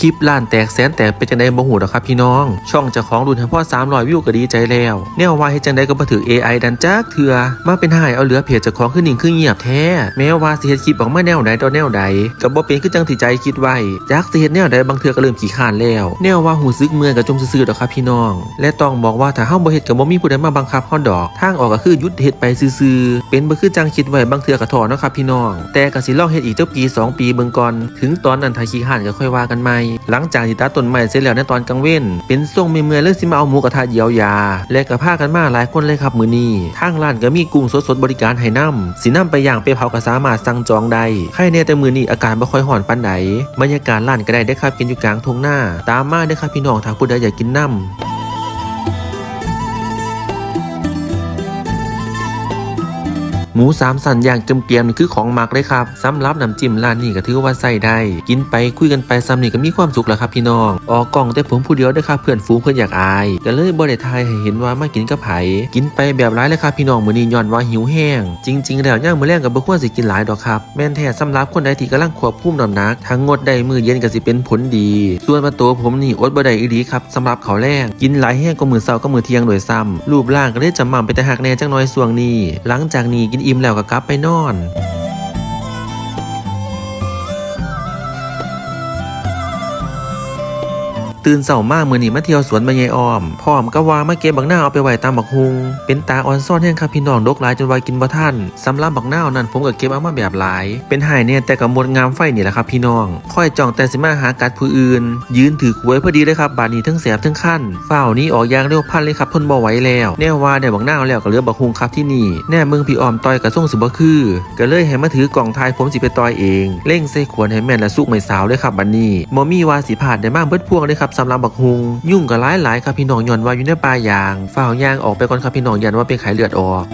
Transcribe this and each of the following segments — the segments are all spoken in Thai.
คลิปล้านแตกแสนแตกเป็นจังไดบ่หูดอกครับพี่น้อง ช่องเจ้าของรุ่นให้พ่อ300วิวก็ดีใจแล้วแนวว่าให้จังไดก็บ่ถือ AI ดันจักเถื่อมาเป็นหายเอาเหลือเพจเจ้าของขึ้นนิ่งขึ้นเงียบแท้ แม้ว่าสิเฮ็ดคลิปออกมาแนวใดต่อแนวใดก็บ่เป็นคือจังที่ใจคิดไว้จักสิเฮ็ดแนวใดบางเทื่อก็เริ่มขี้คร้านแล้ว แนวว่าหูซึกเมื่อยก็จมซื่อๆดอกครับพี่น้อง และต้องบอกว่าถ้าเฮาบ่เฮ็ดก็บ่มีผู้ใดมาบังคับเฮาดอก ทางออกก็คือหยุดเฮ็ดไปซื่อๆเป็นบ่คือจังคิดไว้บางเทื่อก็ท้อเนาะครับพี่น้อง แต่ก็สิลองเฮ็ดอีกจักปีสองปีเบิ่งก่อนถึงตอนนั้นถ้าขี้คร้านก็ค่อยว่ากันใหม่หลังจากที่ตัดต้นไม้เสร็จแล้วในตอนกลางเว้น เป็นทรงเมื่อยเลยสิมาเอาหมูกระทะเยียวยา และก็พากันมาหลายคนเลยครับมือนี้ทางร้านก็มีกุ้งสดๆบริการให้นํสินํไปอย่างไปเผากระสามารถสั่งจองได้ใครเนี่ยแต่มือนี้อากาศบ่ค่อยห่อนปันใดบรรยากาศร้านก็ได้ได้ครับกินอยู่กลางทงหน้า ตามมาได้ครับพี่น้องถ้าผู้ใดอยากกินน้ำ มูสามสันอย่างเกรียมๆนี่คือของมักเลยครับสำหรับน้ำจิ้มร้านนี้ก็ถือว่าใส่ได้ กินไปคุยกันไปซ้ำนี่ก็มีความสุขแล้วครับพี่น้องออกกล่องแต่ผมผู้เดียวเด้ครับเพื่อนฝูงเพื่อนอยากอายก็เลยบ่ได้ทายให้เห็นว่ามากินกับไผกินไปแบบร้ายเลยครับพี่น้องมือนี้ย้อนว่าหิวแห้ง จริง ๆ แล้วย่างมือแรกก็บ่ควรสิกินหลายดอกครับแม่นแท้สำหรับคนใดที่กำลังควบคุมน้ำหนักทั้งงดได้มือเย็นก็สิเป็นผลดี ส่วนมาตัวผมนี่อดบ่ได้อีหลีครับสำหรับเขาแรงกินหลายแห้งก็มือเช้าก็มือเที่ยงโดยซ้ำรูปร่างก็เลยจำม่ำไปแต่หักแน่จังน้อยส่วงนี้ หลังจากนี้กินอิ่มแล้วก็กลับไปนอน ตื่นเสาร์มาเมื่อนี้มาเที่ยวสวนใบยายอ้อมพร้อมก็ว่ามาเก็บบักหน้าเอาไปไว้ตามบักฮุงเป็นตาอ่อนซ่อนแห้งครับพี่น้องดกหลายจนว่ากินบ่ทันสำหรับบักหน้านั้นผมก็เก็บเอามาแบบหลาย เป็นหายเนี่ยแต่กับมดงามไฟนี่แหละครับพี่น้องค่อยจ้องแต่สิมาหากัดผู้อื่น ยืนถือหวยพอดีเลยครับบาดนี้ทั้งแสบทั้งขั้นฝ้าวนี้ออกยางเร็วพันเลยครับทนบ่ไหวแล้วแน่ว่าได้บักหน้าแล้วก็เหลือบักฮุงครับที่นี่แน่มืองพี่อ้อมต่อยกระส่งสิบ่คือ ก็เลยให้มาถือกล่องทายผมสิไปต่อยเอง เร่งใส่ขวดให้แม่นและสุกไม่สาวเลยครับบัดนี้บ่มีว่าสิพลาดได้มากเบิดพวงเลยครับสำหรับบักฮุง ยุ่งกับหลายหลายๆครับพี่น้องย่อนว่าอยู่ในป่ายางฝ่าวยางออกไปก่อนครับพี่น้องยันว่าเป็นไข้เลือดออก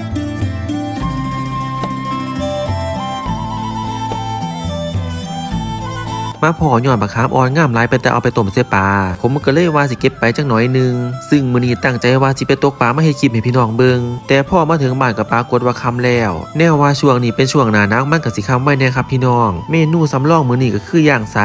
มาพอหย่อนบักขามอ่อนงามหลายไปแต่เอาไปต้มเสียปลาผมก็เลยว่าสิเก็บไปจังหน่อยนึง ซึ่งมื้อนี้ตั้งใจว่าสิไปตกปลามาให้คลิปให้พี่น้องเบิงแต่พอมาถึงบ้านก็ปรากฏว่าค่ำแล้ว แน่ว่าช่วงนี้เป็นช่วงหน้าหนาวมันก็สิค่ำไว้แน่ครับพี่น้อง เมนูสำรองมื้อนี้ก็คือย่างใส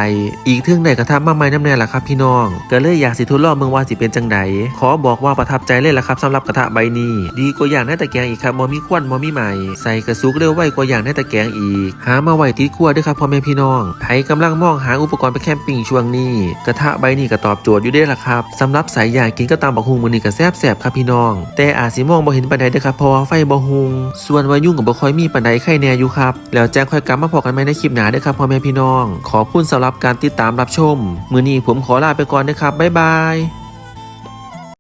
อีกเทึงได้กระทำมาใหม่น้ำแน่ล่ะครับพี่น้องก็เลยอยากสิทดลองเบิ่งว่าสิเป็นจังใดขอบอกว่าประทับใจเลยล่ะครับสำหรับกระทะใบนี้ดีกว่าอย่างในตะแกรงอีกครับบ่มีควันบ่มีไหมใส่กระสุกเร็วไวกว่าอย่างในตะแกรงอีก หามาไว้ติดครัวด้วยครับพ่อแม่พี่น้องไผกำลังมองหาอุปกรณ์ไปแคมปิ้งช่วงนี้ กระทะใบนี้ก็ตอบโจทย์อยู่ได้ละครับสำหรับสายอยากกินก็ตามบักฮุงมือนี่ก็แซ่บๆครับพี่น้อง แต่อาจสิมองบ่เห็นปันไดเด้อครับเพราะว่าไฟบ่ฮุงส่วนวายุ่งกับบ่คอยมีปันไดไข่แน่อยู่ครับแล้วแจ้งค่อยกลับมาพบกันใหม่ในคลิปหน้าเด้อครับพ่อแม่พี่น้อง ขอบคุณสำหรับการติดตามรับชม มือนี้ผมขอลาไปก่อนนะครับบ๊ายบาย